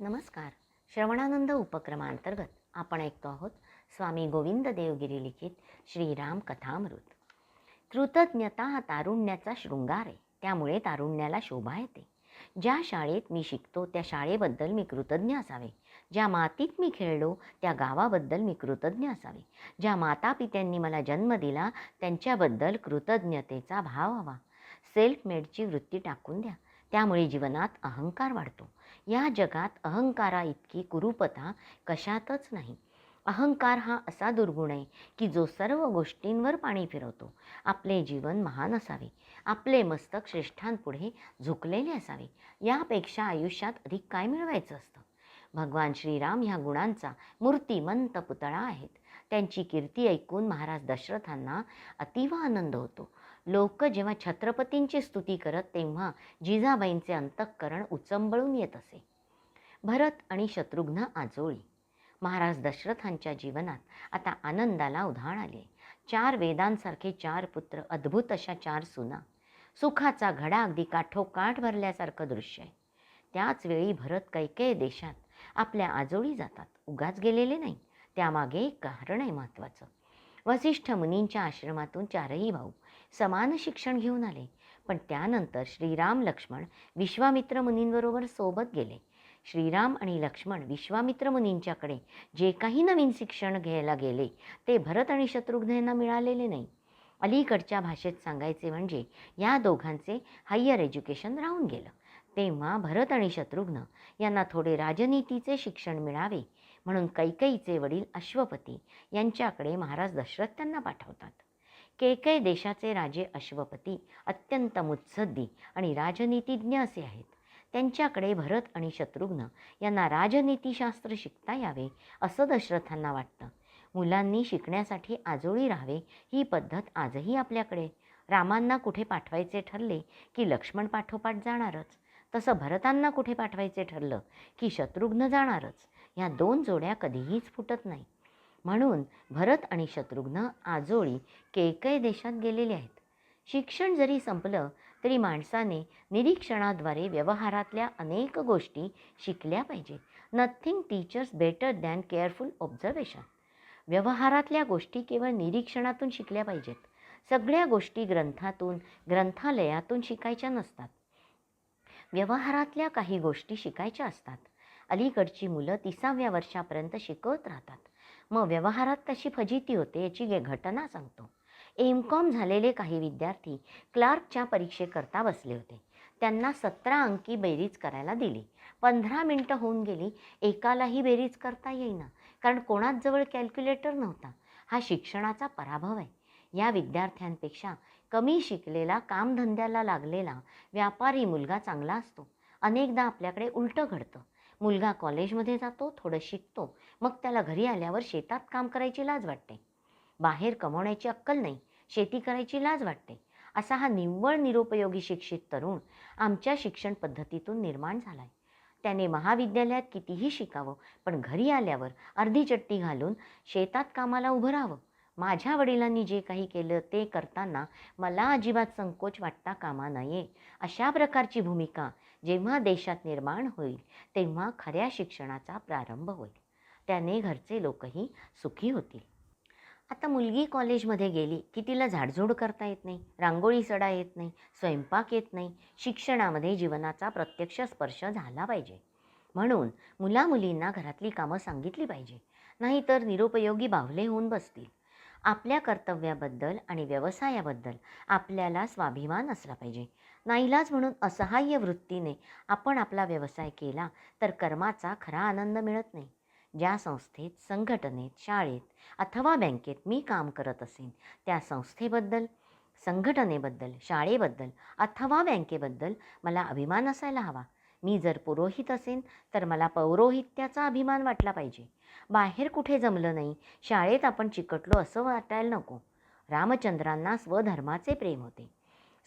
नमस्कार. श्रवणानंद उपक्रमांतर्गत आपण ऐकतो आहोत स्वामी गोविंद देवगिरी लिखित श्रीराम कथामृत. कृतज्ञता हा तारुण्याचा शृंगार आहे. त्यामुळे तारुण्याला शोभा येते. ज्या शाळेत मी शिकतो त्या शाळेबद्दल मी कृतज्ञ असावे. ज्या मातीत मी खेळलो त्या गावाबद्दल मी कृतज्ञ असावे. ज्या मातापित्यांनी मला जन्म दिला त्यांच्याबद्दल कृतज्ञतेचा भाव हवा. सेल्फ मेडची वृत्ती टाकून द्या. त्यामुळे जीवनात अहंकार वाढतो. या जगात अहंकारा इतकी कुरूपता कशातच नाही. अहंकार हा असा दुर्गुण आहे की जो सर्व गोष्टींवर पाणी फिरवतो. आपले जीवन महान असावे. आपले मस्तक श्रेष्ठांपुढे झुकलेले असावे. यापेक्षा आयुष्यात अधिक काय मिळवायचं असतं? भगवान श्रीराम ह्या गुणांचा मूर्तिमंत पुतळा आहेत. त्यांची कीर्ती ऐकून महाराज दशरथांना अतीव आनंद होतो. लोक जेव्हा छत्रपतींची स्तुती करत तेव्हा जिजाबाईंचे अंतःकरण उचंबळून येत असे. भरत आणि शत्रुघ्न आजोळी. महाराज दशरथांच्या जीवनात आता आनंदाला उधाण आले. चार वेदांसारखे चार पुत्र अद्भुत अशा चार सुना. सुखाचा घडा अगदी काठोकाठ भरल्यासारखं दृश्य आहे. त्याच वेळी भरत कैकेय देशात आपल्या आजोळी जातात. उगाच गेलेले नाही. त्यामागे एक कारण आहे महत्त्वाचं. वसिष्ठ मुनींच्या आश्रमातून चारही भाऊ समान शिक्षण घेऊन आले. पण त्यानंतर श्रीराम लक्ष्मण विश्वामित्र मुनींबरोबर सोबत गेले. श्रीराम आणि लक्ष्मण विश्वामित्र मुनींच्याकडे जे काही नवीन शिक्षण घ्यायला गेले ते भरत आणि शत्रुघ्न यांना मिळालेले नाही. अलीकडच्या भाषेत सांगायचे म्हणजे या दोघांचे हायर एज्युकेशन राहून गेलं. तेव्हा भरत आणि शत्रुघ्न यांना थोडे राजनीतीचे शिक्षण मिळावे म्हणून कैकईचे वडील अश्वपती यांच्याकडे महाराज दशरथ त्यांना पाठवतात. केकय देशाचे राजे अश्वपती अत्यंत मुत्सद्दी आणि राजनीतिज्ञ असे आहेत. त्यांच्याकडे भरत आणि शत्रुघ्न यांना राजनीतीशास्त्र शिकता यावे असं दशरथांना वाटतं. मुलांनी शिकण्यासाठी आजोळी राहावे ही पद्धत आजही आपल्याकडे. रामांना कुठे पाठवायचे ठरले की लक्ष्मण पाठोपाठ जाणारच. तसं भरतांना कुठे पाठवायचे ठरलं की शत्रुघ्न जाणारच. ह्या दोन जोड्या कधीहीच फुटत नाहीत. म्हणून भरत आणि शत्रुघ्न आजोळी केकय देशात गेलेले आहेत. शिक्षण जरी संपलं तरी माणसाने निरीक्षणाद्वारे व्यवहारातल्या अनेक गोष्टी शिकल्या पाहिजेत. Nothing teachers better than careful observation व्यवहारातल्या गोष्टी केवळ निरीक्षणातून शिकल्या पाहिजेत. सगळ्या गोष्टी ग्रंथातून ग्रंथालयातून शिकायच्या नसतात. व्यवहारातल्या काही गोष्टी शिकायच्या असतात. अलीकडची मुलं तिसाव्या वर्षापर्यंत शिकवत राहतात. मग व्यवहारात तशी फजिती होते याची गे- घटना सांगतो. एम कॉम झालेले काही विद्यार्थी क्लार्कच्या परीक्षेकरता बसले होते. त्यांना सतरा अंकी बेरीज करायला दिली. पंधरा मिनटं होऊन गेली. एकालाही बेरीज करता येईना. कारण कोणाच जवळ कॅल्क्युलेटर नव्हता. हा शिक्षणाचा पराभव आहे. या विद्यार्थ्यांपेक्षा कमी शिकलेला कामधंद्याला लागलेला व्यापारी मुलगा चांगला असतो. अनेकदा आपल्याकडे उलटं घडतं. मुलगा कॉलेजमध्ये जातो थोडं शिकतो. मग त्याला घरी आल्यावर शेतात काम करायची लाज वाटते. बाहेर कमवण्याची अक्कल नाही शेती करायची लाज वाटते. असा हा निव्वळ निरुपयोगी शिक्षित तरुण आमच्या शिक्षण पद्धतीतून निर्माण झाला आहे त्याने महाविद्यालयात कितीही शिकावं पण घरी आल्यावर अर्धी चट्टी घालून शेतात कामाला उभं राहावं. माझ्या वडिलांनी जे काही केलं ते करताना मला अजिबात संकोच वाटता कामा नये अशा प्रकारची भूमिका जेव्हा देशात निर्माण होईल तेव्हा खऱ्या शिक्षणाचा प्रारंभ होईल. त्याने घरचे लोकही सुखी होतील. आता मुलगी कॉलेजमध्ये गेली की तिला झाडझूड करता येत नाही रांगोळी सडा येत नाही स्वयंपाक येत नाही शिक्षणामध्ये जीवनाचा प्रत्यक्ष स्पर्श झाला पाहिजे. म्हणून मुलामुलींना घरातली कामं सांगितली पाहिजे नाहीतर निरुपयोगी बावले होऊन बसतील. आपल्या कर्तव्याबद्दल आणि व्यवसायाबद्दल आपल्याला स्वाभिमान असला पाहिजे. नाईलाज म्हणून असहाय्य वृत्तीने आपण आपला व्यवसाय केला तर कर्माचा खरा आनंद मिळत नाही. ज्या संस्थेत संघटनेत शाळेत अथवा बँकेत मी काम करत असेन त्या संस्थेबद्दल संघटनेबद्दल शाळेबद्दल अथवा बँकेबद्दल मला अभिमान असायला हवा. मी जर पुरोहित असेन तर मला पौरोहित्याचा अभिमान वाटला पाहिजे. बाहेर कुठे जमलं नाही शाळेत आपण चिकटलो असं वाटायला नको. रामचंद्रांना स्वधर्माचे प्रेम होते.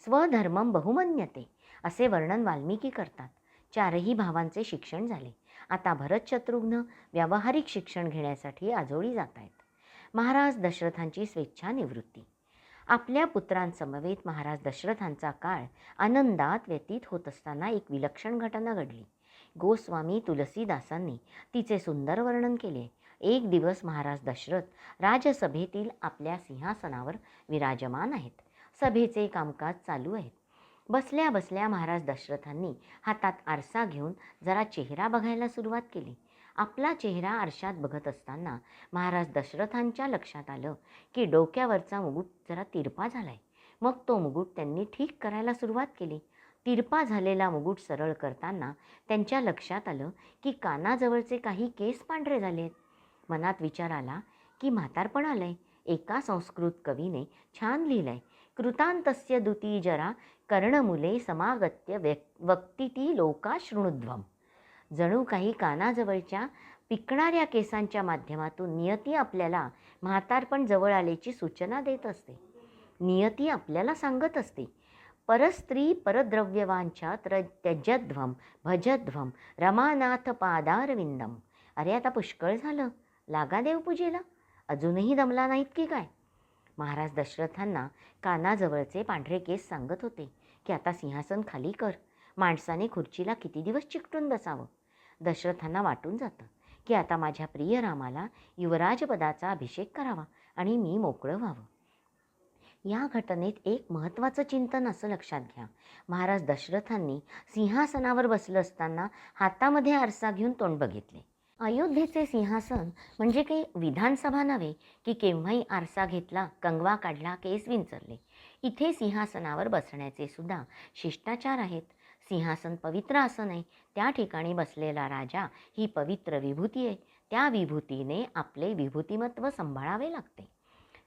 स्वधर्मम बहुमन्यते असे वर्णन वाल्मिकी करतात. चारही भावांचे शिक्षण झाले. आता भरत शत्रुघ्न व्यावहारिक शिक्षण घेण्यासाठी आजोळी जात आहेत महाराज दशरथांची स्वेच्छा निवृत्ती. आपल्या पुत्रांसमवेत महाराज दशरथांचा काळ आनंदात व्यतीत होत असताना एक विलक्षण घटना घडली. गोस्वामी तुलसीदासांनी तिचे सुंदर वर्णन केले. एक दिवस महाराज दशरथ राजसभेतील आपल्या सिंहासनावर विराजमान आहेत. सभेचे कामकाज चालू आहेत. बसल्या बसल्या महाराज दशरथांनी हातात आरसा घेऊन जरा चेहरा बघायला सुरुवात केली. आपला चेहरा आरशात बघत असताना महाराज दशरथांच्या लक्षात आलं की डोक्यावरचा मुकुट जरा तिरपा झाला आहे मग तो मुकुट त्यांनी ठीक करायला सुरुवात केली. तिरपा झालेला मुकुट सरळ करताना त्यांच्या लक्षात आलं की कानाजवळचे काही केस पांढरे झाले आहेत मनात विचार आला की म्हातारपण आहे एका संस्कृत कवीने छान लिहिलं आहे दुती जरा कर्णमुले समागत्य व्यक् वक्तिती लोका शृणुध्वम जणू काही कानाजवळच्या पिकणाऱ्या केसांच्या माध्यमातून नियती आपल्याला म्हातारपण जवळ आल्याची सूचना देत असते. नियती आपल्याला सांगत असते परस्त्री परद्रव्यवांच्या त्र त्यजध्वम भजध्वम रमानाथ पादारविंदम अरे आता पुष्कळ झालं. लागा देवपूजेला. अजूनही दमला नाहीत की काय? महाराज दशरथांना कानाजवळचे पांढरे केस सांगत होते की आता सिंहासन खाली कर. माणसाने खुर्चीला किती दिवस चिकटून बसावं? दशरथांना वाटून जातं की आता माझ्या प्रिय रामाला युवराजपदाचा अभिषेक करावा आणि मी मोकळं व्हावं. या घटनेत एक महत्त्वाचं चिंतन असं लक्षात घ्या. महाराज दशरथांनी सिंहासनावर बसलं असताना हातामध्ये आरसा घेऊन तोंड बघितले. अयोध्येचे सिंहासन म्हणजे काही विधानसभा नव्हे की केव्हाही आरसा घेतला कंगवा काढला केस विंचरले. इथे सिंहासनावर बसण्याचे सुद्धा शिष्टाचार आहेत. सिंहासन पवित्र असं नाही त्या ठिकाणी बसलेला राजा ही पवित्र विभूती आहे. त्या विभूतीने आपले विभूतिमत्व सांभाळावे लागते.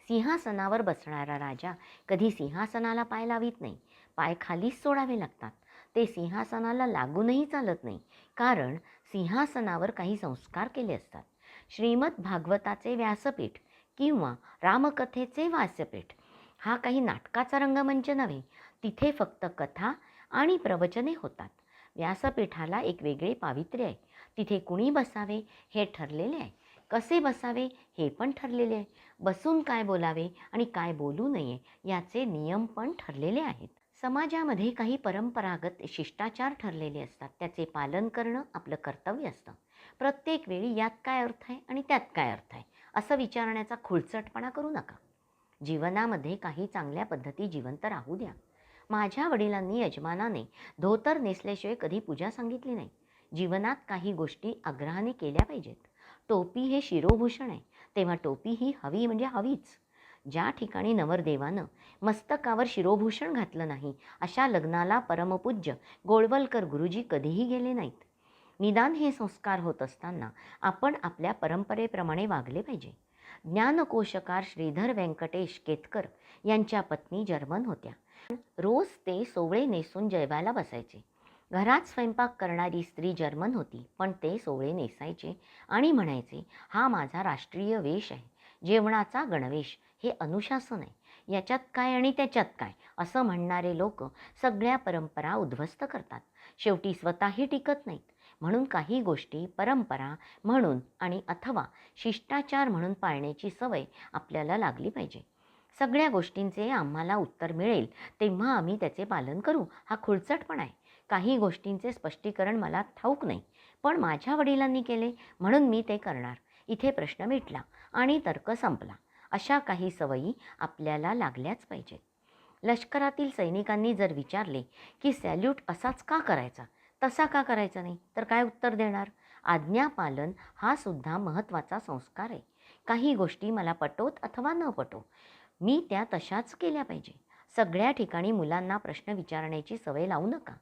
सिंहासनावर बसणारा राजा कधी सिंहासनाला पाय लावित नाही पाय खालीच सोडावे लागतात. ते सिंहासनाला लागूनही चालत नाही कारण सिंहासनावर काही संस्कार केले असतात. श्रीमद भागवताचे व्यासपीठ किंवा रामकथेचे व्यासपीठ हा काही नाटकाचा रंगमंच नव्हे तिथे फक्त कथा आणि प्रवचने होतात. व्यासपीठाला एक वेगळे पावित्र्य आहे. तिथे कुणी बसावे हे ठरलेले आहे. कसे बसावे हे पण ठरलेले आहे. बसून काय बोलावे आणि काय बोलू नये याचे नियम पण ठरलेले आहेत. समाजामध्ये काही परंपरागत शिष्टाचार ठरलेले असतात. त्याचे पालन करणं आपलं कर्तव्य असतं. प्रत्येक वेळी यात काय अर्थ आहे आणि त्यात काय अर्थ आहे? असं विचारण्याचा खुळचटपणा करू नका. जीवनामध्ये काही चांगल्या पद्धती जिवंत राहू द्या. माझ्या वडिलांनी यजमानाने धोतर नेसल्याशिवाय कधी पूजा सांगितली नाही. जीवनात काही गोष्टी आग्रहाने केल्या पाहिजेत. टोपी हे शिरोभूषण आहे. तेव्हा टोपी ही हवी म्हणजे हवीच. ज्या ठिकाणी नवरदेवानं मस्तकावर शिरोभूषण घातलं नाही अशा लग्नाला परमपूज्य गोळवलकर गुरुजी कधीही गेले नाहीत. निदान हे संस्कार होत असताना आपण आपल्या परंपरेप्रमाणे वागले पाहिजे. ज्ञानकोशकार श्रीधर व्यंकटेश केतकर यांच्या पत्नी जर्मन होत्या. रोज ते सोवळे नेसून जेवायला बसायचे. घरात स्वयंपाक करणारी स्त्री जर्मन होती पण ते सोवळे नेसायचे आणि म्हणायचे हा माझा राष्ट्रीय वेश आहे. जेवणाचा गणवेश हे अनुशासन आहे. याच्यात काय आणि त्याच्यात काय? असं म्हणणारे लोक सगळ्या परंपरा उद्ध्वस्त करतात. शेवटी स्वतःही टिकत नाहीत. म्हणून काही गोष्टी परंपरा म्हणून आणि अथवा शिष्टाचार म्हणून पाळण्याची सवय आपल्याला लागली पाहिजे. सगळ्या गोष्टींचे आम्हाला उत्तर मिळेल तेव्हा आम्ही त्याचे पालन करू. हा खुळचटपणा आहे. काही गोष्टींचे स्पष्टीकरण मला ठाऊक नाही. पण माझ्या वडिलांनी केले म्हणून मी ते करणार. इथे प्रश्न मिटला आणि तर्क संपला. अशा काही सवयी आपल्याला लागल्याच पाहिजेत. लष्करातील सैनिकांनी जर विचारले की सॅल्यूट असाच का करायचा? तसा का करायचा नाही? तर काय उत्तर देणार? आज्ञापालन हा सुद्धा महत्त्वाचा संस्कार आहे. काही गोष्टी मला पटोत अथवा न पटो मी त्या तशाच केल्या पाहिजे. सगळ्या ठिकाणी मुलांना प्रश्न विचारण्याची सवय लावू नका.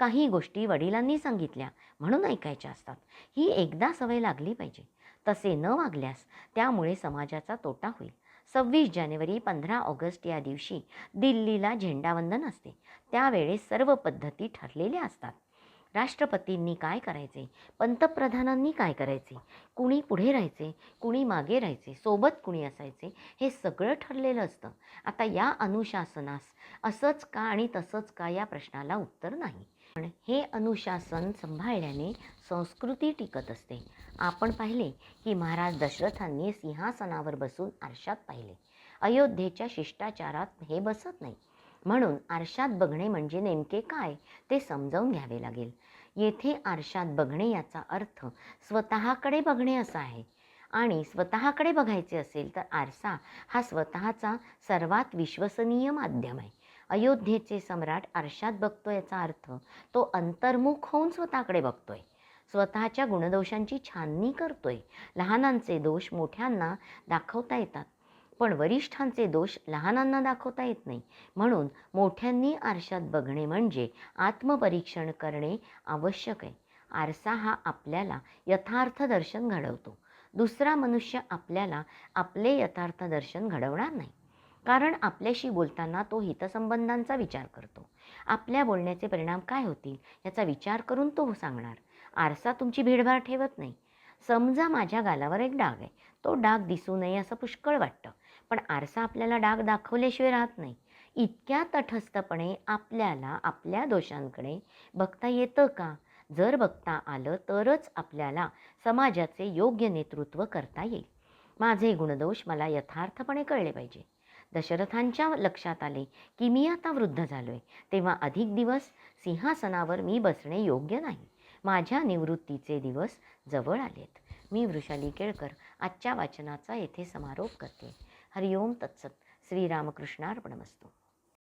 काही गोष्टी वडिलांनी सांगितल्या म्हणून ऐकायच्या असतात. ही एकदा सवय लागली पाहिजे. तसे न वागल्यास त्यामुळे समाजाचा तोटा होईल. सव्वीस जानेवारी पंधरा ऑगस्ट या दिवशी दिल्लीला झेंडावंदन असते. त्यावेळेस सर्व पद्धती ठरलेल्या असतात. राष्ट्रपतींनी काय करायचे? पंतप्रधानांनी काय करायचे? कुणी पुढे राहायचे? कुणी मागे राहायचे? सोबत कुणी असायचे? हे सगळं ठरलेलं असतं. आता या अनुशासनास असंच का आणि तसंच का या प्रश्नाला उत्तर नाही. पण हे अनुशासन सांभाळल्याने संस्कृती टिकत असते. आपण पाहिले की महाराज दशरथांनी सिंहासनावर बसून आरशात पाहिले. अयोध्येच्या शिष्टाचारात हे बसत नाही. म्हणून आरशात बघणे म्हणजे नेमके काय ते समजावून घ्यावे लागेल. येथे आरशात बघणे याचा अर्थ स्वतःकडे बघणे असा आहे. आणि स्वतःकडे बघायचे असेल तर आरसा हा स्वतःचा सर्वात विश्वसनीय माध्यम आहे. अयोध्येचे सम्राट आरशात बघतो याचा अर्थ तो अंतर्मुख होऊन स्वतःकडे बघतोय. स्वतःच्या गुणदोषांची छाननी करतोय. लहानांचे दोष मोठ्यांना दाखवता येतात. पण वरिष्ठांचे दोष लहानांना दाखवता येत नाही. म्हणून मोठ्यांनी आरशात बघणे म्हणजे आत्मपरीक्षण करणे आवश्यक आहे. आरसा हा आपल्याला यथार्थ दर्शन घडवतो. दुसरा मनुष्य आपल्याला आपले यथार्थ दर्शन घडवणार नाही. कारण आपल्याशी बोलताना तो हितसंबंधांचा विचार करतो. आपल्या बोलण्याचे परिणाम काय होतील याचा विचार करून तो सांगणार. आरसा तुमची भीडभाड ठेवत नाही. समजा माझ्या गालावर एक डाग आहे. तो डाग दिसू नये असं पुष्कळ वाटतं. पण आरसा आपल्याला डाग दाखवल्याशिवाय राहत नाही. इतक्या तटस्थपणे आपल्याला आपल्या दोषांकडे बघता येतं का? जर बघता आलं तरच आपल्याला समाजाचे योग्य नेतृत्व करता येईल. माझे गुणदोष मला यथार्थपणे कळले पाहिजे. दशरथांच्या लक्षात आले की मी आता वृद्ध झालो आहे तेव्हा अधिक दिवस सिंहासनावर मी बसणे योग्य नाही. माझ्या निवृत्तीचे दिवस जवळ आलेत. मी वृषाली केळकर आजच्या वाचनाचा येथे समारोप करते. हरिओम तत्सत. श्रीरामकृष्णार्पणमस्तू.